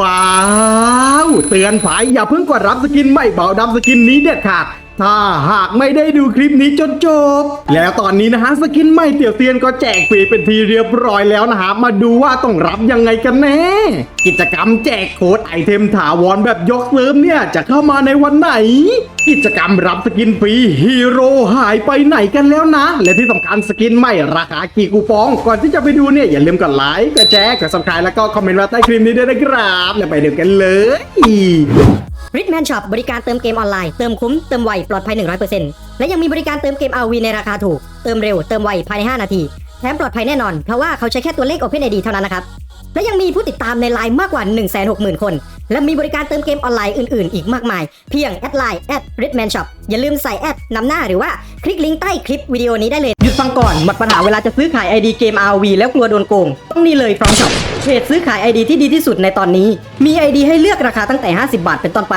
ว้าว เตือนภัยอย่าเพิ่งกดรับสกินใหม่เบาดำสกินนี้เด็ดขาด ถ้าหากไม่ได้ดูคลิปนี้จนจบ แล้วตอนนี้นะฮะสกินใหม่เตี่ยวเตียนก็แจกฟรีเป็นทีเรียบร้อยแล้วนะฮะมาดูว่าต้องรับยังไงกันแน่ กิจกรรมแจกโค้ดไอเทมถาวรแบบยกเซิร์ฟเนี่ยจะเข้ามาในวันไหน กิจกรรมรับสกินฟรีฮีโร่หายไปไหนกันแล้วนะ และที่สำคัญสกินใหม่ราคากี่กูปอง ก่อนที่จะไปดูเนี่ยอย่าลืมกดไลค์กดแชร์กด subscribe แล้วก็คอมเมนต์มาใต้คลิปนี้ด้วยนะครับแล้วไปดูกันเลย ริทแมนช็อปบริการเติมเกมออนไลน์ เติมคุ้ม เติมไว ปลอดภัย 100%และยังมีบริการเติมเกม RV ในราคาถูก เติมเร็ว เติมไว ภายใน 5 นาที แถมปลอดภัยแน่นอน เพราะว่าเขาใช้แค่ตัวเลข OpenID เท่านั้นนะครับ และยังมีผู้ติดตามในไลน์มากกว่า 160,000 คน และมีบริการเติมเกมออนไลน์อื่นๆ อีกมากมาย เพียงแอดไลน์แอดริทแมนช็อปอย่าลืมใส่แอดนำหน้าหรือว่าคลิกลิงก์ใต้คลิปวิดีโอนี้ได้เลย ฟังก่อน หมดปัญหาเวลาจะซื้อขาย ID เกม RV แล้วกลัวโดนโกง ต้องนี่เลยฟรองช็อปเพจซื้อขาย ID ที่ดีที่สุดในตอนนี้ มี ID ให้เลือกราคาตั้งแต่ 50 บาทเป็นต้นไป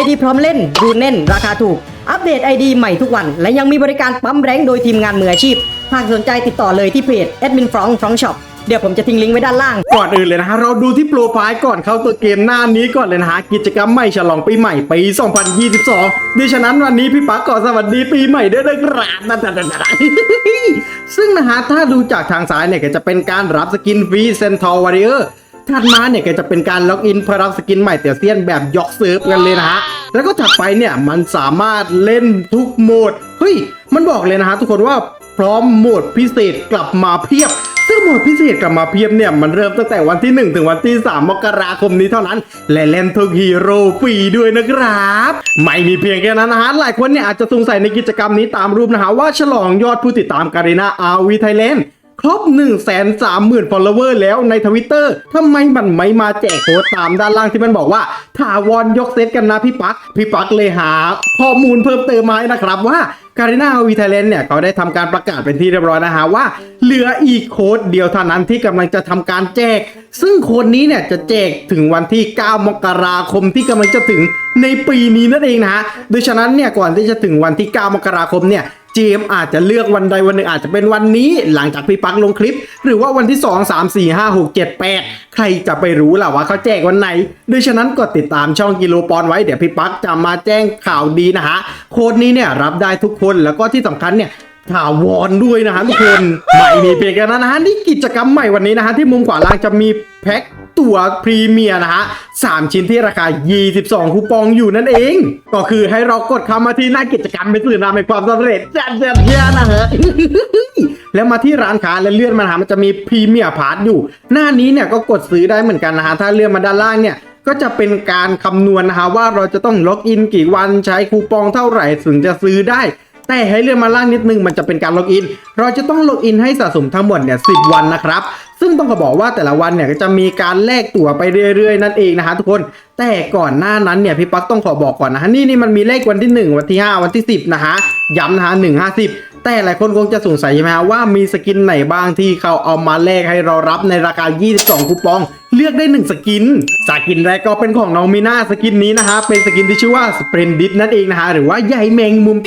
ID พร้อมเล่น ดูแน่น ราคาถูก อัปเดต ID ใหม่ทุกวัน และยังมีบริการปั๊มแรงโดยทีมงานมืออาชีพ หากสนใจติดต่อเลยที่เพจ Admin f r o n g f r o n g Shop เดี๋ยวผมจะทิ้งลิงก์ไว้ด้านล่าง ก่อนอื่นเลยนะฮะเราดูที่โปรไฟล์ก่อนเข้าตัวเกมหน้านี้ก่อนเลยนะฮะกิจกรรมใหม่ฉลองปีใหม่ปี 2022ดิฉะนั้นวันนี้พี่ปักขอสวัสดีปีใหม่ด้วยนะครับนั่นซึ่งนะฮะถ้าดูจากทางซ้ายเนี่ยก็จะเป็นการรับสกินฟรีเซนทอร์วอริเออร์ถัดมาเนี่ยก็จะเป็นการล็อกอินเพื่อรับสกินใหม่เตี่ยเซียนแบบยกเซิร์ฟกันเลยนะฮะแล้วก็ถัดไปเนี่ยมันสามารถเล่นทุกโหมดเฮ้ยมันบอกเลยนะฮะทุกคนว่า พร้อมโหมดพิเศษกลับมาเพียบ ซึ่งโหมดพิเศษกลับมาเพียบเนี่ย มันเริ่มตั้งแต่วันที่ 1 ถึงวันที่ 3 มกราคมนี้เท่านั้น และเล่นทุกฮีโร่ฟรีด้วยนะครับ ไม่มีเพียงแค่นั้นนะฮะ หลายคนเนี่ยอาจจะสงสัยในกิจกรรมนี้ตามรูปนะฮะ ว่าฉลองยอดผู้ติดตามการีนาอาวีไทยแลนด์ครบ1 3 0 0 0 0 follower แล้วในทวิตเตอร์ทำไมมันไม่มาแจกโค้ดตามด้านล่างที่มันบอกว่าถาวรยกเซตกันนะพี่ปัก พี่ปักเลยหาข้อมูลเพิ่มเติมมาให้นะครับว่า การินาวีไทยแลนด์เนี่ยเขาได้ทำการประกาศเป็นที่เรียบร้อยนะฮะว่าเหลืออีกโค้ดเดียวเท่านั้นที่กำลังจะทำการแจก ซึ่งโค้ดนี้เนี่ยจะแจกถึงวันที่ 9 มกราคมที่กำลังจะถึงในปีนี้นั่นเองนะฮะโดยฉะนั้นเนี่ยก่อนที่จะถึงวันที่ 9 มกราคมเนี่ย เจมอาจจะเลือกวันใดวันหนึ่งอาจจะเป็นวันนี้ หลังจากพี่ปักลงคลิป หรือว่าวันที่ 2 3 4 5 6 7 8 ใครจะไปรู้ล่ะว่าเขาแจกวันไหนด้วยฉะนั้นกดติดตามช่องกิโลปอนไว้เดี๋ยวพี่ปักจะมาแจ้งข่าวดีนะฮะโค้ดนี้เนี่ยรับได้ทุกคนแล้วก็ที่สำคัญเนี่ย ถาวรด้วยนะฮะทุกคนไม่มีเพียงแค่นั้นนะฮะนี่กิจกรรมใหม่วันนี้นะฮะที่มุมขวาล่างจะมีแพ็คตั๋วพรีเมียร์นะฮะสามชิ้นที่ราคา 22 คูปองอยู่นั่นเอง ก็คือให้เรากดเข้ามาที่หน้ากิจกรรมเป็นสื่อนำในความสำเร็จจัดเด็ดยนะฮะแล้วมาที่ร้านค้าและเลื่อนมาหามันจะมีพรีเมียร์พาร์ทอยู่ หน้านี้เนี่ยก็กดซื้อได้เหมือนกันนะฮะถ้าเลื่อนมาด้านล่างเนี่ยก็จะเป็นการคำนวณนะฮะว่าเราจะต้องล็อกอินกี่วันใช้คูปองเท่าไหร่ถึงจะซื้อได้ แต่ให้เลื่อนมาล่างนิดนึงมันจะเป็นการล็อกอิน เราจะต้องล็อกอินให้สะสมทั้งหมดเนี่ยสิวันนะครับ ซึ่งต้องขอบอกว่าแต่ละวันเนี่ยก็จะมีการแลกตั๋วไปเรื่อยๆนั่นเองนะฮะทุกคน แต่ก่อนหน้านั้นเนี่ยพี่ปั๊กต้องขอบอกก่อนนะฮะนี่นี่มันมีเลขวันที่ 1 วันที่ 5 วันที่ 10 นะฮะย้ำนะฮะหนึ่งห้าสิบแต่หลายคนคงจะสงสัยใช่ไหมฮะว่ามีสกินไหนบ้างที่เขาเอามาแลกให้เรารับในราคา 22 คูปอง เลือกได้ 1 สกิน สกินแรกก็เป็นของน้องมีนาสกินนี้นะฮะเป็นสกินที่ชื่อว่าสเปรนดิตนั่นเองนะฮะหรือว่าใยแมงมุม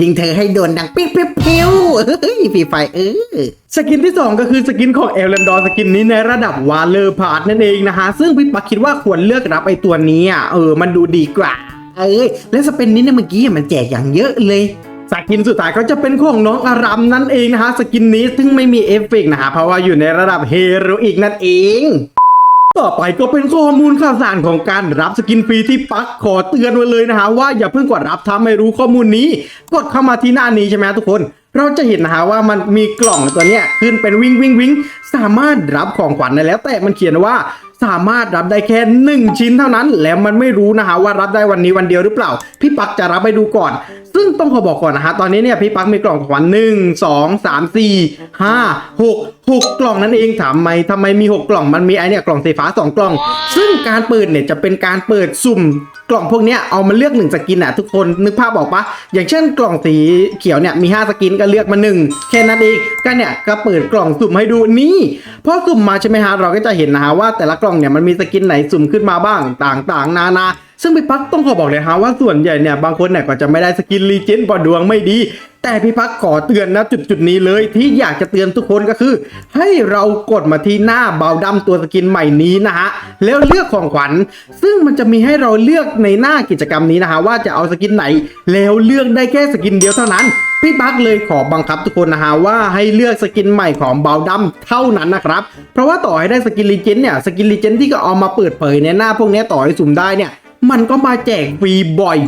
ยิงเธอให้โดนดังปิ๊บปิ๊บปิ้วเฮ้ยฟีไฟเออสกินที่ 2 ก็คือสกินของเอลเลนดอร์สกินนี้ในระดับวาเลอร์พาร์ทนั่นเองนะฮะ ซึ่งพี่ปักคิดว่าควรเลือกรับไอตัวนี้อะเออมันดูดีกว่าเอ้ยและสเปนนี้เนี่ยเมื่อกี้มันแจกอย่างเยอะเลยสกินสุดท้ายก็จะเป็นของน้องอารัมนั่นเองนะฮะสกินนี้ซึ่งไม่มีเอฟเฟกนะฮะเพราะว่าอยู่ในระดับเฮโรอีกนั่นเอง ต่อไปก็เป็นข้อมูลข่าวสารของการรับสกินฟรีที่ปักขอเตือนไว้เลยนะฮะว่าอย่าเพิ่งกดรับถ้าไม่รู้ข้อมูลนี้ กดเข้ามาที่หน้านี้ใช่ไหมทุกคน เราจะเห็นนะฮะว่ามันมีกล่องตัวเนี้ยขึ้นเป็นวิ่งวิ่งวิ่งสามารถรับของขวัญได้แล้ว แต่มันเขียนว่าสามารถรับได้แค่หนึ่งชิ้นเท่านั้น แล้วมันไม่รู้นะฮะว่ารับได้วันนี้วันเดียวหรือเปล่า พี่ปักจะรับไปดูก่อน ซึ่งต้องขอบอกก่อนนะฮะ ตอนนี้เนี่ยพี่ปักมีกล่องของขวัญหนึ่งสองสามสี่ห้าหกหกกล่องนั่นเองถามไหมทำไมมีหกกล่องมันมีไอเนี่ยกล่องสีฟ้าสองกล่อง ซึ่งการเปิดเนี่ยจะเป็นการเปิดสุ่มกล่องพวกเนี้ยเอามาเลือกหนึ่งสกินอะทุกคนนึกภาพออกปะอย่างเช่นกล่องสีเขียวเนี่ยมี 5 สกินก็เลือกมาหนึ่งแค่นั้นเองก็เนี่ยก็เปิดกล่องสุ่มให้ดูนี่พอสุ่มมาใช่ไหมฮะเราก็จะเห็นนะฮะว่าแต่ละกล่องเนี่ยมันมีสกินไหนสุ่มขึ้นมาบ้างต่างๆ นานาซึ่งพี่พักต้องขอบอกเลยฮะว่าส่วนใหญ่เนี่ยบางคนเนี่ยก็จะไม่ได้สกินรีเจนเพอดวงไม่ดี แต่พี่พักขอเตือนนะจุดจุดนี้เลยที่อยากจะเตือนทุกคนก็คือ ให้เรากดมาที่หน้าเบาดำตัวสกินใหม่นี้นะฮะแล้วเลือกของขวัญ ซึ่งมันจะมีให้เราเลือกในหน้ากิจกรรมนี้นะฮะว่าจะเอาสกินไหน แล้วเลือกได้แค่สกินเดียวเท่านั้นพี่บักเลยขอบังคับทุกคนนะฮะว่าให้เลือกสกินใหม่ของเบาดัมเท่านั้นนะครับ เพราะว่าต่อให้ได้สกินลีเจนเนี่ยสกินลีเจนที่ก็เอามาเปิดเผยในหน้าพวกนี้ต่อให้สุ่มได้เนี่ย มันก็มาแจกฟรีบ่อย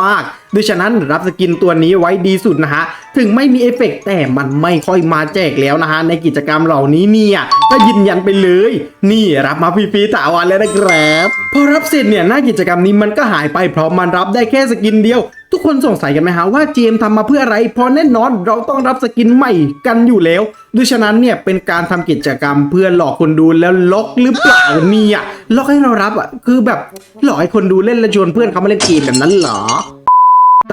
มากๆดังนั้นรับสกินตัวนี้ไว้ดีสุดนะฮะ ถึงไม่มีเอฟเฟกต์แต่มันไม่ค่อยมาแจกแล้วนะฮะ ในกิจกรรมเหล่านี้เนี่ยก็ยืนยันไปเลย นี่รับมาฟรีๆถาวรแล้วนะครับ พอรับเสร็จเนี่ยหน้ากิจกรรมนี้มันก็หายไปเพราะมันรับได้แค่สกินเดียว ทุกคนสงสัยกันไหมฮะว่าเจมทำมาเพื่ออะไร เพราะแน่นอนเราต้องรับสกินใหม่กันอยู่แล้วด้วยฉะนั้นเนี่ยเป็นการทำกิจกรรมเพื่อหลอกคนดูแล้วล็อกหรือเปล่าเนี่ยล็อกให้เรารับอะคือแบบหลอกให้คนดูเล่นแล้วชวนเพื่อนเขามาเล่นเกมแบบนั้นเหรอ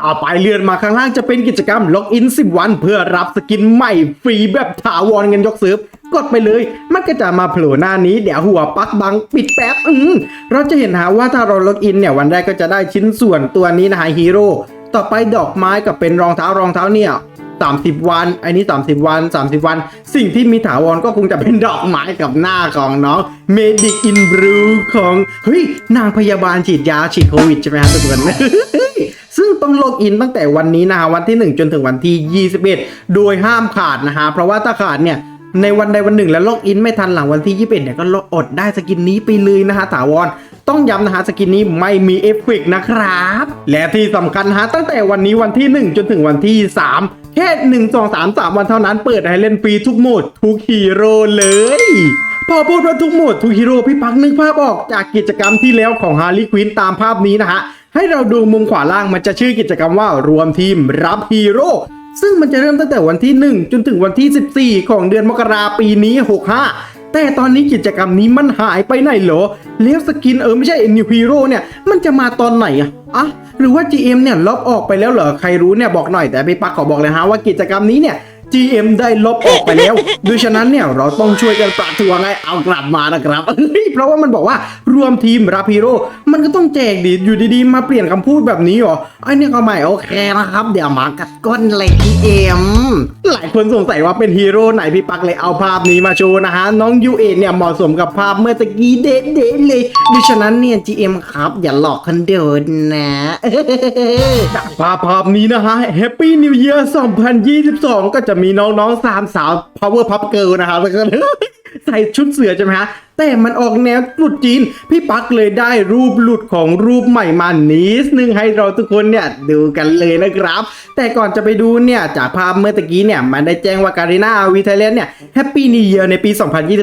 ต่อไปเลื่อนมาข้างล่างจะเป็นกิจกรรมล็อกอิน 10 วัน เพื่อรับสกินใหม่ฟรีแบบถาวรเงินยกเซิร์ฟกดไปเลย มันก็จะมาโผล่หน้านี้ เดี๋ยวหัวปักบังปิดแป๊บอืมเราจะเห็นหาว่าถ้าเราล็อกอินเนี่ยวันแรกก็จะได้ชิ้นส่วนตัวนี้นะฮะฮีโร่ต่อไปดอกไม้กับเป็นรองเท้ารองเท้าเนี่ย30 วันไอ้นี่30 วัน 30 วัน สิ่งที่มีถาวรก็คงจะเป็นดอกไม้กับหน้าของน้อง Medic in Blue ของ เฮ้ย นางพยาบาลฉีดยาฉีดโควิดใช่ไหมฮะทุกคน ซึ่งต้องล็อกอินตั้งแต่วันนี้นะฮะวันที่ 1 จนถึงวันที่ 21 โดยห้ามขาดนะฮะเพราะว่าถ้าขาดเนี่ยในวันใดวันหนึ่งแล้วล็อกอินไม่ทันหลังวันที่ 21 เนี่ยก็อดได้สกินนี้ไปเลยนะฮะถาวรต้องย้ำนะฮะสกินนี้ไม่มีเอฟเฟกนะครับ และที่สำคัญฮะตั้งแต่วันนี้วันที่ 1 จนถึงวันที่ 3 แค่1 2 3 3 วันเท่านั้นเปิดให้เล่นฟรีทุกโหมดทุกฮีโร่เลย พอพูดว่าทุกโหมดทุกฮีโร่พี่ปักนึกภาพออกจากกิจกรรมที่แล้วของฮาร์ลีควินตามภาพนี้นะฮะ ให้เราดูมุมขวาล่างมันจะชื่อกิจกรรมว่ารวมทีมรับฮีโร่ซึ่งมันจะเริ่มตั้งแต่วันที่ 1 จนถึงวันที่ 14 ของเดือนมกราปีนี้ 65 แต่ตอนนี้กิจกรรมนี้มันหายไปไหนเหรอแล้วสกินเออไม่ใช่นิวฮีโร่เนี่ยมันจะมาตอนไหนอะอะหรือว่า GM เนี่ยลบออกไปแล้วเหรอใครรู้เนี่ยบอกหน่อยแต่พี่ปักขอบอกเลยฮะว่ากิจกรรมนี้เนี่ย GM ได้ลบออกไปแล้วดังฉะนั้นเนี่ยเราต้องช่วยกันประท้วงให้เอากลับมานะครับเฮ้ยเพราะว่ามันบอกว่ารวมทีมรับฮีโร่มันก็ต้องแจกดิอยู่ดีๆ มาเปลี่ยนคำพูดแบบนี้เหรอไอ้เนี่ยก็ไม่โอเคนะครับ เดี๋ยวมากัดก้นเลยพี่เอ็มหลายคนสงสัยว่าเป็นฮีโร่ไหนพี่ปักเลยเอาภาพนี้มาโชว์นะฮะน้องยูเอเนี่ยเหมาะสมกับภาพเมื่อตะกี้เด็ดๆเลยดังฉะนั้นเนี่ย GM ครับอย่าหลอกคนเดินนะจากภาพภาพนี้นะฮะ Happy New Year 2022 ก็จะมีน้องๆสามสาว Power Pop Girl นะครับแล้วก็ ใส่ชุดเสือใช่ไหมฮะ แต่มันออกแนวตรุดจีน พี่ปักเลยได้รูปหลุดของรูปใหม่มานิดนึงให้เราทุกคนเนี่ยดูกันเลยนะครับ แต่ก่อนจะไปดูเนี่ยจากภาพเมื่อตะกี้เนี่ยมันได้แจ้งว่าการีนาวีไทเลนเนี่ยแฮปปี้นิวเ a r ในปี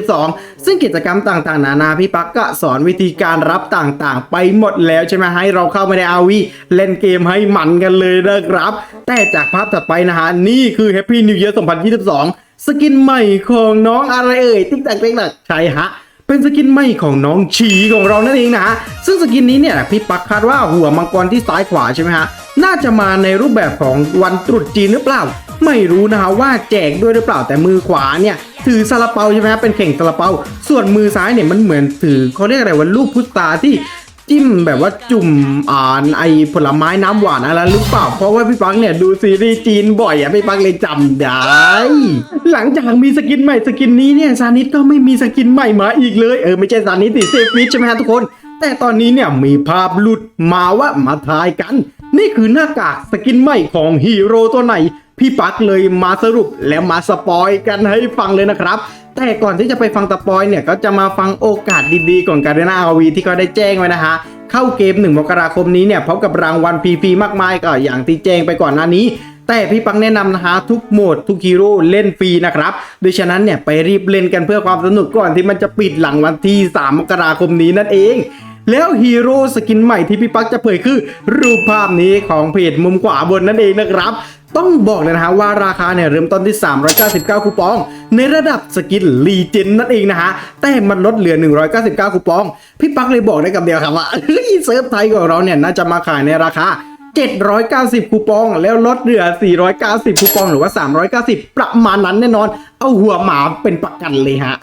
2022 ซึ่งกิจกรรมต่างๆ นานาพี่ปักก็สอนวิธีการรับต่างๆ ไปหมดแล้วใช่ไหมให้เราเข้ามาในอาวีเล่นเกมให้มันกันเลยนะครับ แต่จากภาพถัดไปนะฮะนี่คือ Happy New Year 2022 สกินใหม่ของน้องอะไรเอ่ยติ๊กตักติ๊กตักใช่ฮะเป็นสกินใหม่ของน้องฉีของเรานั่นเองนะฮะซึ่งสกินนี้เนี่ยพี่ปักคาดว่าหัวมังกรที่ซ้ายขวาใช่ไหมฮะน่าจะมาในรูปแบบของวันตรุษจีนหรือเปล่า ไม่รู้นะฮะว่าแจกด้วยหรือเปล่าแต่มือขวาเนี่ยถือซาลาเปาใช่ไหมฮะเป็นเข่งซาลาเปา ส่วนมือซ้ายเนี่ยมันเหมือนถือเขาเรียกอะไรว่าลูกพุทธาที่ จิ้มแบบว่าจุ่มอ่านไอผลไม้น้ำหวานอะไรหรือเปล่า เพราะว่าพี่ปังเนี่ยดูซีรีส์จีนบ่อยอะพี่ปังเลยจำได้ หลังจากมีสกินใหม่สกินนี้เนี่ยซานิสก็ไม่มีสกินใหม่มาอีกเลยเออไม่ใช่ซานิสติเซฟิชใช่ไหมฮะทุกคน แต่ตอนนี้เนี่ยมีภาพหลุดมาว่ามาทายกัน นี่คือหน้ากากสกินใหม่ของฮีโร่ตัวไหนพี่ปักเลยมาสรุปแล้วมาสปอยกันให้ฟังเลยนะครับ แต่ก่อนที่จะไปฟังตะปอยเนี่ยก็จะมาฟังโอกาสดีๆก่อนการนาอาวีที่เขาได้แจ้งไว้นะฮะเข้าเกม 1 มกราคมนี้เนี่ยพบกับรางวัลฟรีๆมากมายก็อย่างที่แจ้งไปก่อนหน้านี้ แต่พี่ปังแนะนำนะฮะทุกโหมดทุกฮีโร่เล่นฟรีนะครับโดยฉะนั้นเนี่ยไปรีบเล่นกันเพื่อความสนุกก่อนที่มันจะปิดหลังวันที่ 3 มกราคมนี้นั่นเองแล้วฮีโร่สกินใหม่ที่พี่ปักจะเผยคือ รูปภาพนี้ของเพจมุมขวาบนนั่นเองนะครับ ต้องบอกเลยนะฮะว่าราคาเนี่ยเริ่มต้นที่ 399 คูปอง ในระดับสกินลีเจนนั่นเองนะฮะ แต่มันลดเหลือ 199 คูปอง พี่ปักเลยบอกได้กับเดียวครับว่าเฮ้ยเซิร์ฟไทยของเราเนี่ยน่าจะมาขายในราคา 790 คูปอง แล้วลดเหลือ 490 คูปองหรือว่า 390 ประมาณนั้นแน่นอน เอาหัวหมาเป็นประกันเลยฮะ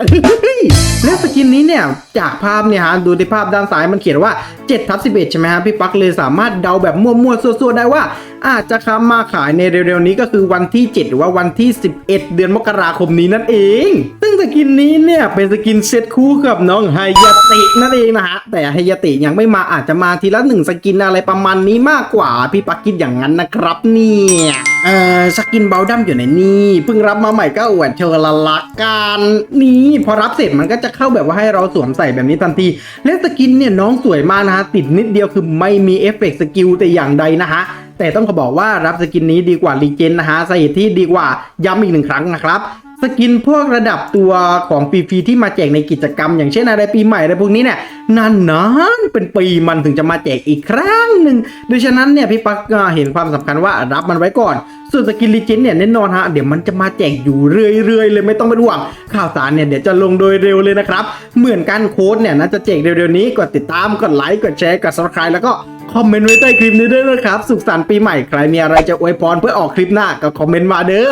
แล้วสกินนี้เนี่ย จากภาพเนี่ยฮะ ดูในภาพด้านซ้ายมันเขียนว่า7ทับ11 ใช่ไหมฮะ พี่ปักเลยสามารถเดาแบบมั่วๆซั่วๆได้ว่า อาจจะค้ามาขายในเร็วๆนี้ก็คือวันที่ 7 หรือว่าวันที่ 11 เดือนมกราคมนี้นั่นเอง ซึ่งสกินนี้เนี่ย เป็นสกินเซตคู่กับน้องไฮยาตินั่นเองนะฮะ แต่ไฮยาติยังไม่มาอาจจะมาทีละหนึ่งสกินอะไรประมาณนี้มากกว่า พี่ปักคิดอย่างนั้นนะครับเนี่ยเออสกินเบลดัมอยู่ในนี่เพิ่งรับมาใหม่ก็อวดเชละละการนี่พอรับเสร็จมันก็จะเข้าแบบว่าให้เราสวมใส่แบบนี้ทันที และสกินเนี่ยน้องสวยมากนะฮะติดนิดเดียวคือไม่มีเอฟเฟกต์สกิลแต่อย่างใดนะฮะแต่ต้องขอบอกว่ารับสกินนี้ดีกว่ารีเจนนะฮะสาเหตุที่ดีกว่าย้ำอีกหนึ่งครั้งนะครับ สกินพวกระดับตัวของฟรีๆที่มาแจกในกิจกรรม อย่างเช่นอะไรปีใหม่อะไรพวกนี้เนี่ยนานๆเป็นปีมันถึงจะมาแจกอีกครั้งหนึ่งโดยฉะนั้นเนี่ยพี่ปักเห็นความสำคัญว่ารับมันไว้ก่อน ส่วนสกินรีเจนเนี่ยแน่นอนฮะเดี๋ยวมันจะมาแจกอยู่เรื่อยๆ เลยไม่ต้องเป็นห่วงข่าวสารเนี่ยเดี๋ยวจะลงโดยเร็วเลยนะครับ เหมือนกันโค้ดเนี่ยน่าจะแจกเร็วๆนี้กดติดตามกดไลค์กดแชร์กด subscribe แล้วก็คอมเมนต์ไว้ใต้คลิปนี้ด้วยนะครับ สุขสันต์ปีใหม่ใครมีอะไรจะอวยพรเพื่อออกคลิปหน้าก็คอมเมนต์มาเด้อ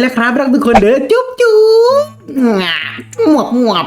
แล้วครับรักทุกคนเด้อจุ๊บจุ๊บหมวบหมวบ